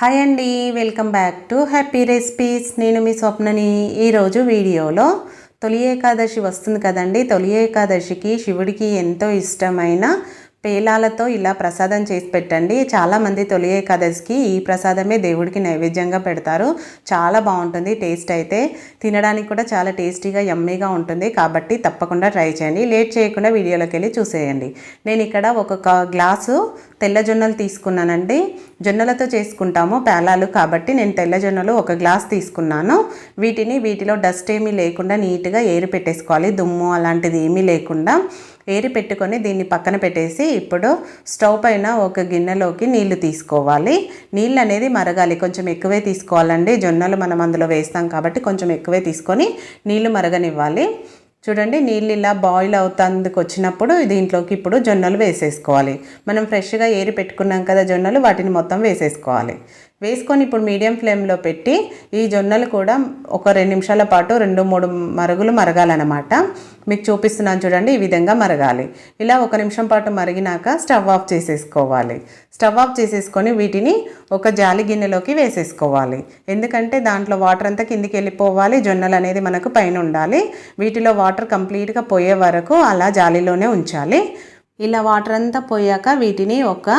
Hi అండి welcome back to happy recipes. నేను మీ స్వప్నని. ఈరోజు వీడియోలో తొలి ఏకాదశి వస్తుంది కదండి. తొలి ఏకాదశికి శివుడికి ఎంతో ఇష్టమైన పేలాలతో ఇలా ప్రసాదం చేసి పెట్టండి. చాలామంది తొలి ఏకాదశికి ఈ ప్రసాదమే దేవుడికి నైవేద్యంగా పెడతారు. చాలా బాగుంటుంది టేస్ట్ అయితే. తినడానికి కూడా చాలా టేస్టీగా యమ్మీగా ఉంటుంది. కాబట్టి తప్పకుండా ట్రై చేయండి. లేట్ చేయకుండా వీడియోలోకి వెళ్ళి చూసేయండి. నేను ఇక్కడ ఒక గ్లాసు తెల్ల జొన్నలు తీసుకున్నానండి. జొన్నలతో చేసుకుంటాము పేలాలు కాబట్టి నేను తెల్ల జొన్నలు ఒక గ్లాస్ తీసుకున్నాను. వీటిని వీటిలో డస్ట్ ఏమీ లేకుండా నీట్గా ఏరు పెట్టేసుకోవాలి. దుమ్ము అలాంటిది ఏమీ లేకుండా ఏరి పెట్టుకొని దీన్ని పక్కన పెట్టేసి ఇప్పుడు స్టవ్ పైన ఒక గిన్నెలోకి నీళ్ళు తీసుకోవాలి. నీళ్ళు అనేది మరగాలి. కొంచెం ఎక్కువే తీసుకోవాలండి. జొన్నలు మనం అందులో వేస్తాం కాబట్టి కొంచెం ఎక్కువే తీసుకొని నీళ్ళు మరగనివ్వాలి. చూడండి నీళ్ళు ఇలా బాయిల్ అవుతందుకు వచ్చినప్పుడు దీంట్లోకి ఇప్పుడు జొన్నలు వేసేసుకోవాలి. మనం ఫ్రెష్గా ఏరి పెట్టుకున్నాం కదా జొన్నలు వాటిని మొత్తం వేసేసుకోవాలి. వేసుకొని ఇప్పుడు మీడియం ఫ్లేమ్లో పెట్టి ఈ జొన్నలు కూడా ఒక రెండు నిమిషాల పాటు రెండు మూడు మరుగులు మరగాలన్నమాట. మీకు చూపిస్తున్నాను చూడండి ఈ విధంగా మరగాలి. ఇలా ఒక నిమిషం పాటు మరిగినాక స్టవ్ ఆఫ్ చేసేసుకోవాలి. స్టవ్ ఆఫ్ చేసేసుకొని వీటిని ఒక జాలి గిన్నెలోకి వేసేసుకోవాలి. ఎందుకంటే దాంట్లో వాటర్ అంతా కిందికి వెళ్ళిపోవాలి జొన్నలు అనేది మనకు పైన ఉండాలి. వీటిలో వాటర్ కంప్లీట్గా పోయే వరకు అలా జాలిలోనే ఉంచాలి. ఇలా వాటర్ అంతా పోయాక వీటిని ఒక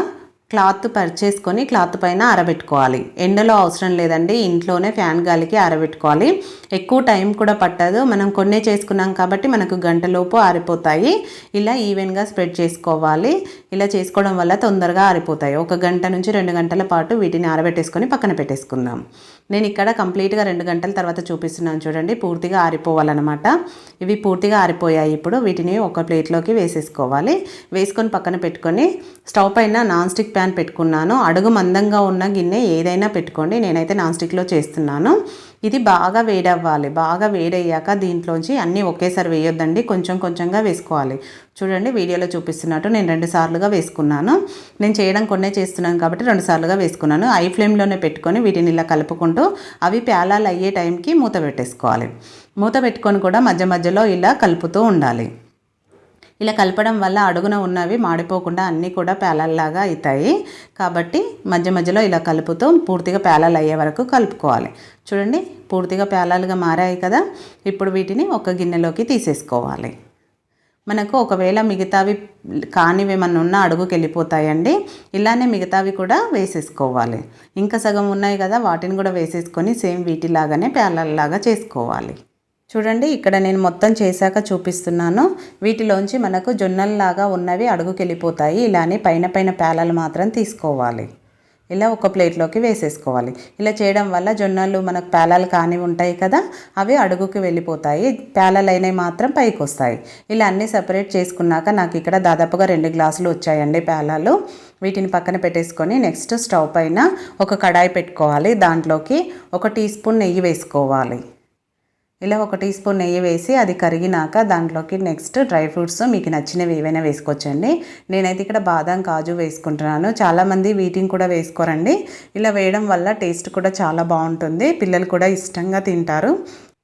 క్లాత్ పరిచేసుకొని క్లాత్ పైన ఆరబెట్టుకోవాలి ఎండలో అవసరం లేదండి ఇంట్లోనే ఫ్యాన్ గాలికి ఆరబెట్టుకోవాలి ఎక్కువ టైం కూడా పట్టదు. మనం కొన్నే చేసుకున్నాం కాబట్టి మనకు గంటలోపు ఆరిపోతాయి. ఇలా ఈవెన్గా స్ప్రెడ్ చేసుకోవాలి. ఇలా చేసుకోవడం వల్ల తొందరగా ఆరిపోతాయి. ఒక గంట నుంచి రెండు గంటల పాటు వీటిని ఆరబెట్టేసుకొని పక్కన పెట్టేసుకుందాం. నేను ఇక్కడ కంప్లీట్గా రెండు గంటల తర్వాత చూపిస్తున్నాను చూడండి. పూర్తిగా ఆరిపోవాలన్నమాట. ఇవి పూర్తిగా ఆరిపోయాయి ఇప్పుడు. వీటిని ఒక ప్లేట్లోకి వేసేసుకోవాలి. వేసుకొని పక్కన పెట్టుకొని స్టవ్ పైన నాన్ స్టిక్ ప్యాన్ పెట్టుకున్నాను. అడుగు మందంగా ఉన్న గిన్నె ఏదైనా పెట్టుకోండి. నేనైతే నాన్ స్టిక్లో చేస్తున్నాను. ఇది బాగా వేడవ్వాలి. బాగా వేడయ్యాక దీంట్లోంచి అన్నీ ఒకేసారి వేయొద్దండి. కొంచెం కొంచెంగా వేసుకోవాలి. చూడండి వీడియోలో చూపిస్తున్నట్టు నేను రెండు సార్లుగా వేసుకున్నాను. నేను చేయడం కొన్నే చేస్తున్నాను కాబట్టి రెండు సార్లుగా వేసుకున్నాను. ఐ ఫ్లేమ్లోనే పెట్టుకొని వీటిని ఇలా కలుపుకుంటూ అవి ప్యాలాలు అయ్యే టైంకి మూత పెట్టేసుకోవాలి. మూత పెట్టుకొని కూడా మధ్య మధ్యలో ఇలా కలుపుతూ ఉండాలి. ఇలా కలపడం వల్ల అడుగున ఉన్నవి మాడిపోకుండా అన్నీ కూడా పేలల్లాగా అవుతాయి. కాబట్టి మధ్య మధ్యలో ఇలా కలుపుతూ పూర్తిగా పేలాలు అయ్యే వరకు కలుపుకోవాలి. చూడండి పూర్తిగా పేలాలుగా మారాయి కదా. ఇప్పుడు వీటిని ఒక గిన్నెలోకి తీసేసుకోవాలి. మనకు ఒకవేళ మిగతావి కానివి ఏమన్నా ఉన్నా అడుగుకి వెళ్ళిపోతాయండి. ఇలానే మిగతావి కూడా వేసేసుకోవాలి. ఇంకా సగం ఉన్నాయి కదా వాటిని కూడా వేసేసుకొని సేమ్ వీటిలాగానే పేలల్లాగా చేసుకోవాలి. చూడండి ఇక్కడ నేను మొత్తం చేశాక చూపిస్తున్నాను. వీటిలోంచి మనకు జొన్నల్లాగా ఉన్నవి అడుగుకెళ్ళిపోతాయి. ఇలానే పైన పైన పేలాలు మాత్రం తీసుకోవాలి. ఇలా ఒక ప్లేట్లోకి వేసేసుకోవాలి. ఇలా చేయడం వల్ల జొన్నలు మనకు పేలాలు కాని ఉంటాయి కదా అవి అడుగుకి వెళ్ళిపోతాయి. పేలాలు అయినవి మాత్రం పైకి వస్తాయి ఇలా అన్నీ సపరేట్ చేసుకున్నాక నాకు ఇక్కడ దాదాపుగా రెండు గ్లాసులు వచ్చాయండి పేలాలు. వీటిని పక్కన పెట్టేసుకొని నెక్స్ట్ స్టవ్ పైన ఒక కడాయి పెట్టుకోవాలి. దాంట్లోకి ఒక టీ స్పూన్ నెయ్యి వేసుకోవాలి. ఇలా ఒక టీ స్పూన్ నెయ్యి వేసి అది కరిగినాక దాంట్లోకి నెక్స్ట్ డ్రై ఫ్రూట్స్ మీకు నచ్చినవి ఏవైనా వేసుకోవచ్చండి. నేనైతే ఇక్కడ బాదం కాజు వేసుకుంటున్నాను. చాలామంది వీటిని కూడా వేసుకోరండి. ఇలా వేయడం వల్ల టేస్ట్ కూడా చాలా బాగుంటుంది. పిల్లలు కూడా ఇష్టంగా తింటారు.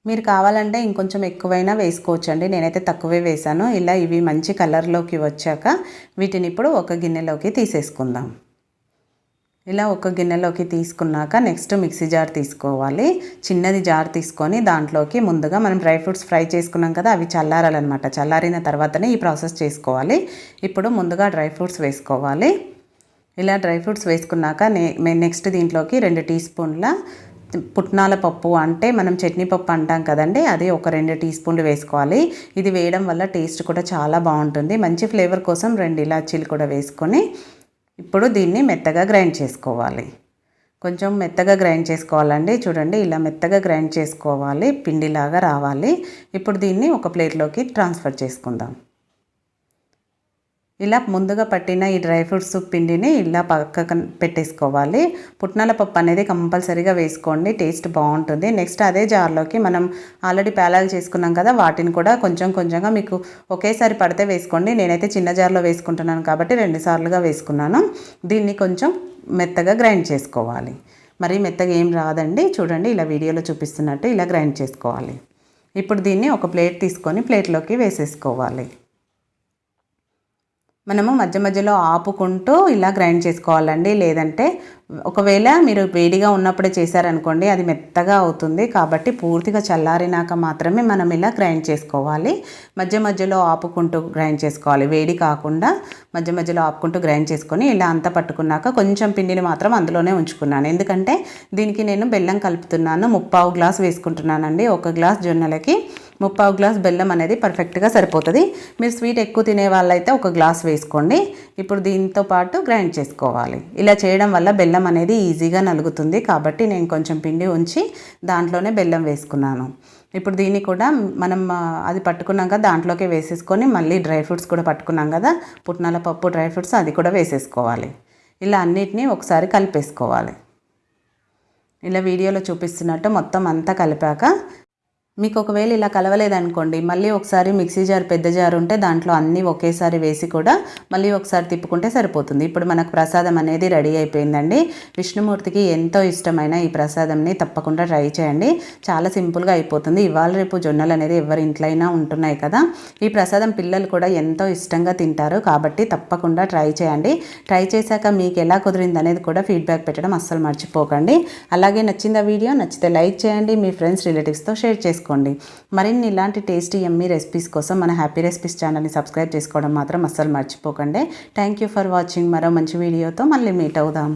మీరు కావాలంటే ఇంకొంచెం ఎక్కువైనా వేసుకోవచ్చండి. నేనైతే తక్కువే వేశాను. ఇలా ఇవి మంచి కలర్లోకి వచ్చాక వీటిని ఇప్పుడు ఒక గిన్నెలోకి తీసేసుకుందాం. ఇలా ఒక గిన్నెలోకి తీసుకున్నాక నెక్స్ట్ మిక్సీ జార్ తీసుకోవాలి. చిన్నది జార్ తీసుకొని దాంట్లోకి ముందుగా మనం డ్రై ఫ్రూట్స్ ఫ్రై చేసుకున్నాం కదా అవి చల్లారాలన్నమాట. చల్లారిన తర్వాతనే ఈ ప్రాసెస్ చేసుకోవాలి. ఇప్పుడు ముందుగా డ్రై ఫ్రూట్స్ వేసుకోవాలి. ఇలా డ్రై ఫ్రూట్స్ వేసుకున్నాక నే నెక్స్ట్ దీంట్లోకి రెండు టీ స్పూన్ల పుట్నాల పప్పు అంటే మనం చట్నీ పప్పు అంటాం కదండి అది ఒక రెండు టీ స్పూన్లు వేసుకోవాలి. ఇది వేయడం వల్ల టేస్ట్ కూడా చాలా బాగుంటుంది. మంచి ఫ్లేవర్ కోసం రెండు ఇలాచీలు కూడా వేసుకొని ఇప్పుడు దీన్ని మెత్తగా గ్రైండ్ చేసుకోవాలి. కొంచెం మెత్తగా గ్రైండ్ చేసుకోవాలండి. చూడండి ఇలా మెత్తగా గ్రైండ్ చేసుకోవాలి. పిండిలాగా రావాలి. ఇప్పుడు దీన్ని ఒక ప్లేట్లోకి ట్రాన్స్ఫర్ చేసుకుందాం. ఇలా ముందుగా పట్టిన ఈ డ్రై ఫ్రూట్స్ పిండిని ఇలా పక్కకు పెట్టేసుకోవాలి. పుట్నాల పప్పు అనేది కంపల్సరీగా వేసుకోండి టేస్ట్ బాగుంటుంది. నెక్స్ట్ అదే జార్లోకి మనం ఆల్రెడీ పేలాలు చేసుకున్నాం కదా వాటిని కూడా కొంచెం కొంచెంగా మీకు ఒకేసారి పడితే వేసుకోండి. నేనైతే చిన్న జార్లో వేసుకుంటున్నాను కాబట్టి రెండు సార్లుగా వేసుకున్నాను. దీన్ని కొంచెం మెత్తగా గ్రైండ్ చేసుకోవాలి. మరి మెత్తగా ఏం రాదండి. చూడండి ఇలా వీడియోలో చూపిస్తున్నట్టు ఇలా గ్రైండ్ చేసుకోవాలి. ఇప్పుడు దీన్ని ఒక ప్లేట్ తీసుకొని ప్లేట్లోకి వేసేసుకోవాలి. మనము మధ్య మధ్యలో ఆపుకుంటూ ఇలా గ్రైండ్ చేసుకోవాలండి. లేదంటే ఒకవేళ మీరు వేడిగా ఉన్నప్పుడే చేశారనుకోండి అది మెత్తగా అవుతుంది. కాబట్టి పూర్తిగా చల్లారినాక మాత్రమే మనం ఇలా గ్రైండ్ చేసుకోవాలి. మధ్య మధ్యలో ఆపుకుంటూ గ్రైండ్ చేసుకోవాలి. వేడి కాకుండా మధ్య మధ్యలో ఆపుకుంటూ గ్రైండ్ చేసుకొని ఇలా అంతా పట్టుకున్నాక కొంచెం పిండిని మాత్రం అందులోనే ఉంచుకున్నాను. ఎందుకంటే దీనికి నేను బెల్లం కలుపుతున్నాను. ముప్పావు గ్లాస్ వేసుకుంటున్నానండి. ఒక గ్లాస్ జొన్నలకి ముప్పావు గ్లాస్ బెల్లం అనేది పర్ఫెక్ట్గా సరిపోతుంది. మీరు స్వీట్ ఎక్కువ తినే వాళ్ళైతే ఒక గ్లాస్ వేసుకోండి. ఇప్పుడు దీంతో పాటు గ్రైండ్ చేసుకోవాలి. ఇలా చేయడం వల్ల బెల్లం అనేది ఈజీగా నలుగుతుంది. కాబట్టి నేను కొంచెం పిండి ఉంచి దాంట్లోనే బెల్లం వేసుకున్నాను. ఇప్పుడు దీన్ని కూడా మనం అది పట్టుకున్నాక దాంట్లోకి వేసేసుకొని మళ్ళీ డ్రై ఫ్రూట్స్ కూడా పట్టుకున్నాం కదా పుట్నాల పప్పు డ్రై ఫ్రూట్స్ అది కూడా వేసేసుకోవాలి. ఇలా అన్నిటినీ ఒకసారి కలిపేసుకోవాలి. ఇలా వీడియోలో చూపిస్తున్నట్టు మొత్తం అంతా కలిపాక మీకు ఒకవేళ ఇలా కలవలేదనుకోండి మళ్ళీ ఒకసారి మిక్సీ జార్ పెద్ద జార్ ఉంటే దాంట్లో అన్నీ ఒకేసారి వేసి కూడా మళ్ళీ ఒకసారి తిప్పుకుంటే సరిపోతుంది. ఇప్పుడు మనకు ప్రసాదం అనేది రెడీ అయిపోయిందండి. విష్ణుమూర్తికి ఎంతో ఇష్టమైన ఈ ప్రసాదంని తప్పకుండా ట్రై చేయండి. చాలా సింపుల్గా అయిపోతుంది. ఇవాళ రేపు జొన్నలు అనేది ఎవరి ఇంట్లో అయినా ఉంటున్నాయి కదా. ఈ ప్రసాదం పిల్లలు కూడా ఎంతో ఇష్టంగా తింటారు. కాబట్టి తప్పకుండా ట్రై చేయండి. ట్రై చేశాక మీకు ఎలా కుదిరింది అనేది కూడా ఫీడ్బ్యాక్ పెట్టడం అస్సలు మర్చిపోకండి. అలాగే నచ్చిందా వీడియో నచ్చితే లైక్ చేయండి. మీ ఫ్రెండ్స్ రిలేటివ్స్తో షేర్ చేసుకోండి. మరిన్ని ఇలాంటి టేస్టీ ఎమ్మీ రెసిపీస్ కోసం మన హ్యాపీ రెసిపీస్ ఛానల్ని సబ్స్క్రైబ్ చేసుకోవడం మాత్రం అస్సలు మర్చిపోకండి. Thank you for watching. మరో మంచి వీడియోతో మళ్ళీ మీట్ అవుదాం.